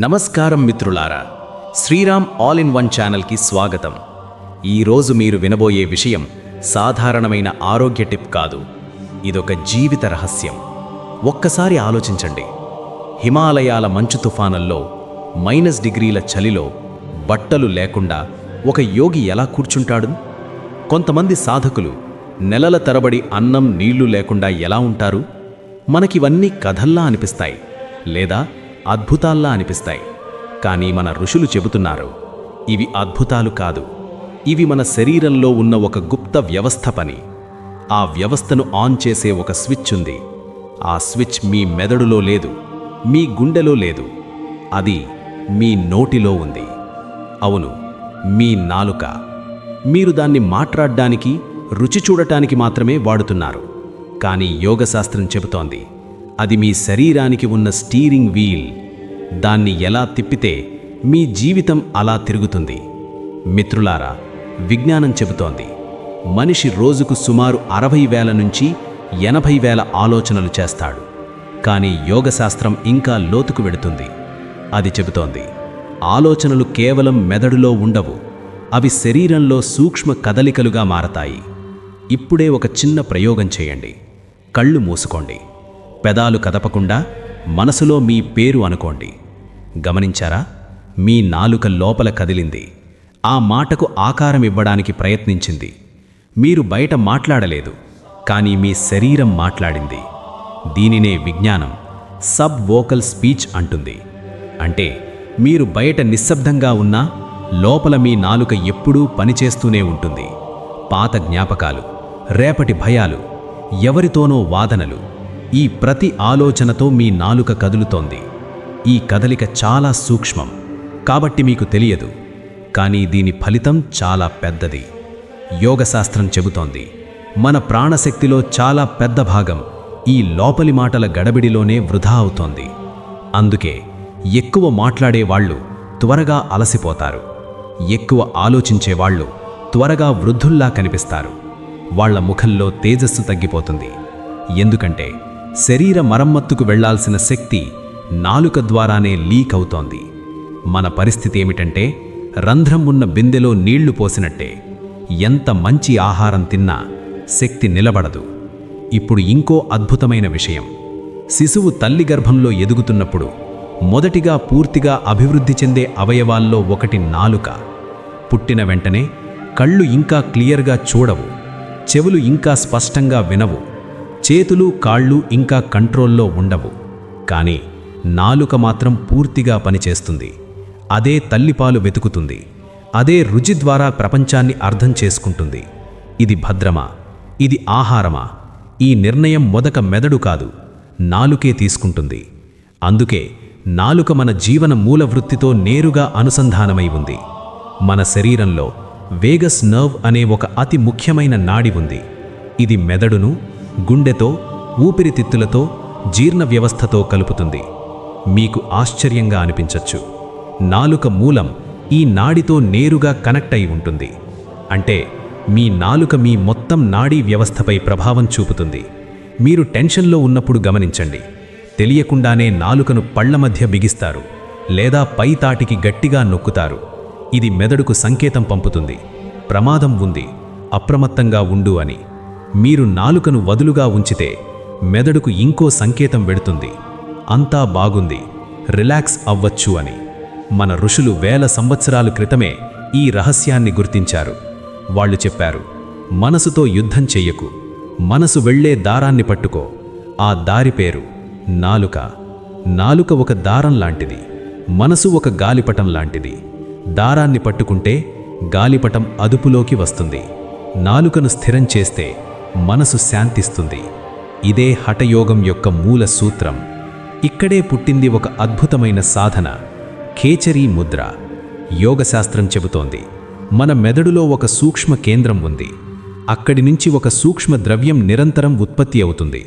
నమస్కారం మిత్రులారా Sriram all in one ఛానల్కి స్వాగతం. ఈరోజు మీరు వినబోయే విషయం సాధారణమైన ఆరోగ్య టిప్ కాదు ఇదొక జీవిత రహస్యం. ఒక్కసారి ఆలోచించండి. హిమాలయాల మంచు తుఫానుల్లో మైనస్ డిగ్రీల చలిలో బట్టలు లేకుండా ఒక యోగి ఎలా కూర్చుంటాడు? కొంతమంది సాధకులు నెలల తరబడి అన్నం నీళ్ళు లేకుండా ఎలా ఉంటారు? మనకివన్నీ కథల్లా అనిపిస్తాయి లేదా? అద్భుతాల్లా అనిపిస్తాయి. కానీ మన ఋషులు చెబుతున్నారు ఇవి అద్భుతాలు కాదు. ఇవి మన శరీరంలో ఉన్న ఒక గుప్త వ్యవస్థ పని. ఆ వ్యవస్థను ఆన్ చేసే ఒక స్విచ్ ఉంది. ఆ స్విచ్ మీ మెదడులో లేదు మీ గుండెలో లేదు. అది మీ నోటిలో ఉంది. అవును మీ నాలుక. మీరు దాన్ని మాట్లాడ్డానికి రుచి చూడటానికి మాత్రమే వాడుతున్నారు. కానీ యోగశాస్త్రం చెబుతోంది అది మీ శరీరానికి ఉన్న స్టీరింగ్ వీల్. దాన్ని ఎలా తిప్పితే మీ జీవితం అలా తిరుగుతుంది. మిత్రులారా విజ్ఞానం చెబుతోంది. మనిషి రోజుకు సుమారు అరవై వేల నుంచి ఎనభై వేల ఆలోచనలు చేస్తాడు. కానీ యోగశాస్త్రం ఇంకా లోతుకు వెడుతుంది అది చెబుతోంది ఆలోచనలు కేవలం మెదడులో ఉండవు అవి శరీరంలో సూక్ష్మ కదలికలుగా మారతాయి. ఇప్పుడే ఒక చిన్న ప్రయోగం చేయండి. కళ్ళు మూసుకోండి. పెదాలు కదపకుండా మనసులో మీ పేరు అనుకోండి. గమనించారా? మీ నాలుక లోపల కదిలింది. ఆ మాటకు ఆకారం ఇవ్వడానికి ప్రయత్నించింది. మీరు బయట మాట్లాడలేదు కానీ మీ శరీరం మాట్లాడింది. దీనినే విజ్ఞానం సబ్ వోకల్ స్పీచ్ అంటుంది. అంటే మీరు బయట నిశ్శబ్దంగా ఉన్నా లోపల మీ నాలుక ఎప్పుడూ పనిచేస్తూనే ఉంటుంది. పాత జ్ఞాపకాలు రేపటి భయాలు ఎవరితోనో వాదనలు. ఈ ప్రతి ఆలోచనతో మీ నాలుక కదులుతోంది. ఈ కదలిక చాలా సూక్ష్మం. కాబట్టి మీకు తెలియదు. కానీ దీని ఫలితం చాలా పెద్దది. యోగశాస్త్రం చెబుతోంది. మన ప్రాణశక్తిలో చాలా పెద్ద భాగం ఈ లోపలి మాటల గడబిడిలోనే వృధా అవుతోంది. అందుకే ఎక్కువ మాట్లాడేవాళ్ళు త్వరగా అలసిపోతారు. ఎక్కువ ఆలోచించేవాళ్ళు త్వరగా వృద్ధుల్లా కనిపిస్తారు. వాళ్ళ ముఖంలో తేజస్సు తగ్గిపోతుంది. ఎందుకంటే శరీర మరమ్మత్తుకు వెళ్ళాల్సిన శక్తి నాలుక ద్వారానే లీక్ అవుతోంది. మన పరిస్థితి ఏమిటంటే రంధ్రం ఉన్న బిందెలో నీళ్ళు పోసినట్టే. ఎంత మంచి ఆహారం తిన్నా శక్తి నిలబడదు. ఇప్పుడు ఇంకో అద్భుతమైన విషయం. శిశువు తల్లి గర్భంలో ఎదుగుతున్నప్పుడు మొదటిగా పూర్తిగా అభివృద్ధి చెందే అవయవాల్లో ఒకటి నాలుక. పుట్టిన వెంటనే కళ్ళు ఇంకా క్లియర్గా చూడవు. చెవులు ఇంకా స్పష్టంగా వినవు. చేతులు కాళ్ళు ఇంకా కంట్రోల్లో ఉండవు. కానీ నాలుక మాత్రం పూర్తిగా పనిచేస్తుంది. అదే తల్లిపాలు వెతుకుతుంది. అదే రుచి ద్వారా ప్రపంచాన్ని అర్థం చేసుకుంటుంది. ఇది భద్రమా? ఇది ఆహారమా? ఈ నిర్ణయం మొదక మెదడు కాదు నాలుకే తీసుకుంటుంది. అందుకే నాలుక మన జీవన మూల వృత్తితో నేరుగా అనుసంధానమై ఉంది. మన శరీరంలో వేగస్ నర్వ్ అనే ఒక అతి ముఖ్యమైన నాడి ఉంది. ఇది మెదడును గుండెతో ఊపిరితిత్తులతో జీర్ణ వ్యవస్థతో కలుపుతుంది. మీకు ఆశ్చర్యంగా అనిపించచ్చు. నాలుక మూలం ఈ నాడితో నేరుగా కనెక్ట్ అయి ఉంటుంది. అంటే మీ నాలుక మీ మొత్తం నాడీ వ్యవస్థపై ప్రభావం చూపుతుంది. మీరు టెన్షన్లో ఉన్నప్పుడు గమనించండి. తెలియకుండానే నాలుకను పళ్ళ మధ్య బిగిస్తారు లేదా పై తాటికి గట్టిగా నొక్కుతారు. ఇది మెదడుకు సంకేతం పంపుతుంది. ప్రమాదం ఉంది. అప్రమత్తంగా ఉండు అని. మీరు నాలుకను వదులుగా ఉంచితే మెదడుకు ఇంకో సంకేతం వెడుతుంది. అంతా బాగుంది. రిలాక్స్ అవ్వచ్చు అని. మన ఋషులు వేల సంవత్సరాల క్రితమే ఈ రహస్యాన్ని గుర్తించారు. వాళ్ళు చెప్పారు మనసుతో యుద్ధం చెయ్యకు. మనసు వెళ్ళే దారాన్ని పట్టుకో. ఆ దారి పేరు నాలుక. నాలుక ఒక దారం లాంటిది. మనసు ఒక గాలిపటం లాంటిది. దారాన్ని పట్టుకుంటే గాలిపటం అదుపులోకి వస్తుంది. నాలుకను స్థిరం చేస్తే మనసు శాంతిస్తుంది. ఇదే హఠయోగం యొక్క మూల సూత్రం. ఇక్కడే పుట్టింది ఒక అద్భుతమైన సాధన ఖేచరీ ముద్ర. యోగశాస్త్రం చెబుతోంది. మన మెదడులో ఒక సూక్ష్మ కేంద్రం ఉంది. అక్కడి నుంచి ఒక సూక్ష్మ ద్రవ్యం నిరంతరం ఉత్పత్తి అవుతుంది.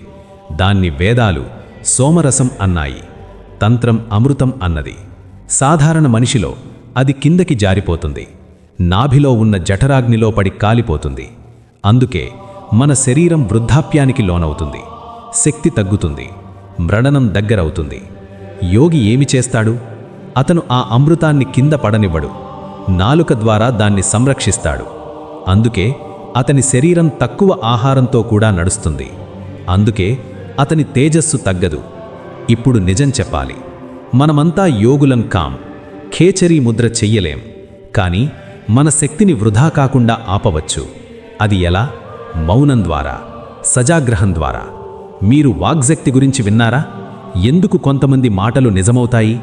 దాన్ని వేదాలు సోమరసం అన్నాయి. తంత్రం అమృతం అన్నది. సాధారణ మనిషిలో అది కిందకి జారిపోతుంది. నాభిలో ఉన్న జఠరాగ్నిలో పడి కాలిపోతుంది. అందుకే మన శరీరం వృద్ధాప్యానికి లోనవుతుంది. శక్తి తగ్గుతుంది. మ్రణనం దగ్గరవుతుంది. యోగి ఏమి చేస్తాడు? అతను ఆ అమృతాన్ని కింద పడనివ్వడు. నాలుక ద్వారా దాన్ని సంరక్షిస్తాడు. అందుకే అతని శరీరం తక్కువ ఆహారంతో కూడా నడుస్తుంది. అందుకే అతని తేజస్సు తగ్గదు. ఇప్పుడు నిజం చెప్పాలి. మనమంతా యోగులం కాం. ఖేచరీ ముద్ర చెయ్యలేం. కానీ మన శక్తిని వృధా కాకుండా ఆపవచ్చు. అది ఎలా? మౌనం ద్వారా సజాగ్రహం ద్వారా. మీరు వాగ్శక్తి గురించి విన్నారా? ఎందుకు కొంతమంది మాటలు నిజమవుతాయి?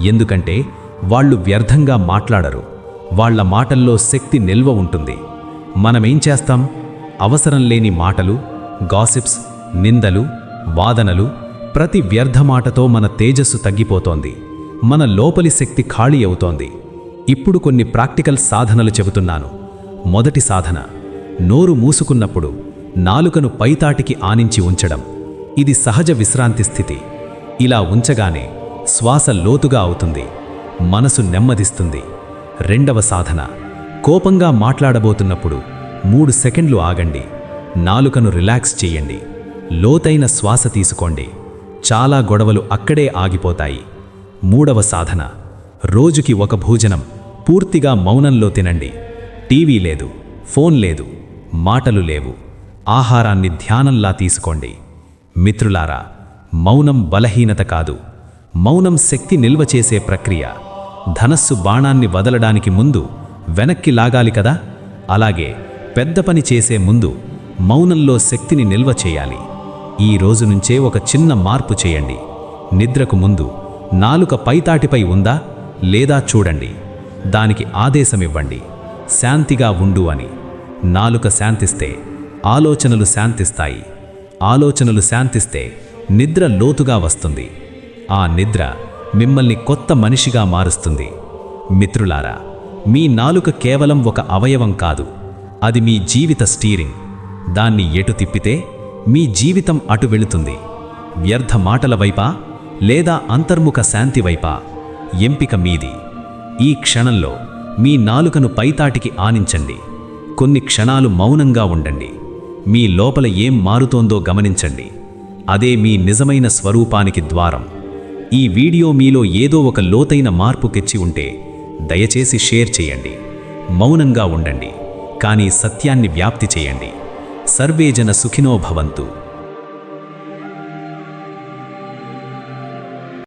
ఎందుకంటే వాళ్ళు వ్యర్థంగా మాట్లాడరు. వాళ్ళ మాటల్లో శక్తి నిల్వ ఉంటుంది. మనమేం చేస్తాం? అవసరం లేని మాటలు గాసిప్స్ నిందలు వాదనలు ప్రతి వ్యర్థ మాటతో మన తేజస్సు తగ్గిపోతోంది. మన లోపలి శక్తి ఖాళీ అవుతోంది. ఇప్పుడు కొన్ని ప్రాక్టికల్ సాధనలు చెబుతున్నాను. మొదటి సాధన నోరు మూసుకున్నప్పుడు నాలుకను పైతాటికి ఆనించి ఉంచడం. ఇది సహజ విశ్రాంతి స్థితి. ఇలా ఉంచగానే శ్వాస లోతుగా అవుతుంది. మనసు నెమ్మదిస్తుంది. రెండవ సాధన. కోపంగా మాట్లాడబోతున్నప్పుడు మూడు సెకండ్లు ఆగండి. నాలుకను రిలాక్స్ చేయండి. లోతైన శ్వాస తీసుకోండి. చాలా గొడవలు అక్కడే ఆగిపోతాయి. మూడవ సాధన. రోజుకి ఒక భోజనం. పూర్తిగా మౌనంలో తినండి. టీవీ లేదు. ఫోన్ లేదు. మాటలు లేవు. ఆహారాన్ని ధ్యానంలా తీసుకోండి. మిత్రులారా మౌనం బలహీనత కాదు. మౌనం శక్తి నిల్వ చేసే ప్రక్రియ. ధనస్సు బాణాన్ని వదలడానికి ముందు వెనక్కి లాగాలి కదా? అలాగే పెద్ద పని చేసే ముందు మౌనంలో శక్తిని నిల్వ చేయాలి. ఈ రోజు నుంచే ఒక చిన్న మార్పు చేయండి. నిద్రకు ముందు నాలుక పైతాటిపై ఉందా లేదా చూడండి. దానికి ఆదేశమివ్వండి. శాంతిగా ఉండు అని. నాలుక శాంతిస్తే ఆలోచనలు శాంతిస్తాయి. ఆలోచనలు శాంతిస్తే నిద్ర లోతుగా వస్తుంది. ఆ నిద్ర మిమ్మల్ని కొత్త మనిషిగా మారుస్తుంది. మిత్రులారా మీ నాలుక కేవలం ఒక అవయవం కాదు. అది మీ జీవిత స్టీరింగ్. దాన్ని ఎటు తిప్పితే మీ జీవితం అటు వెళుతుంది. వ్యర్థ మాటల వైపా లేదా అంతర్ముఖ శాంతి వైపా? ఎంపిక మీది. ఈ క్షణంలో మీ నాలుకను పైతాటికి ఆనించండి. కొన్ని క్షణాలు మౌనంగా ఉండండి. మీ లోపల ఏం మారుతోందో గమనించండి. అదే మీ నిజమైన స్వరూపానికి ద్వారం. ఈ వీడియో మీలో ఏదో ఒక లోతైన మార్పు తెచ్చి ఉంటే దయచేసి షేర్ చేయండి. మౌనంగా ఉండండి. కానీ సత్యాన్ని వ్యాప్తి చేయండి. సర్వేజన సుఖినో భవంతు.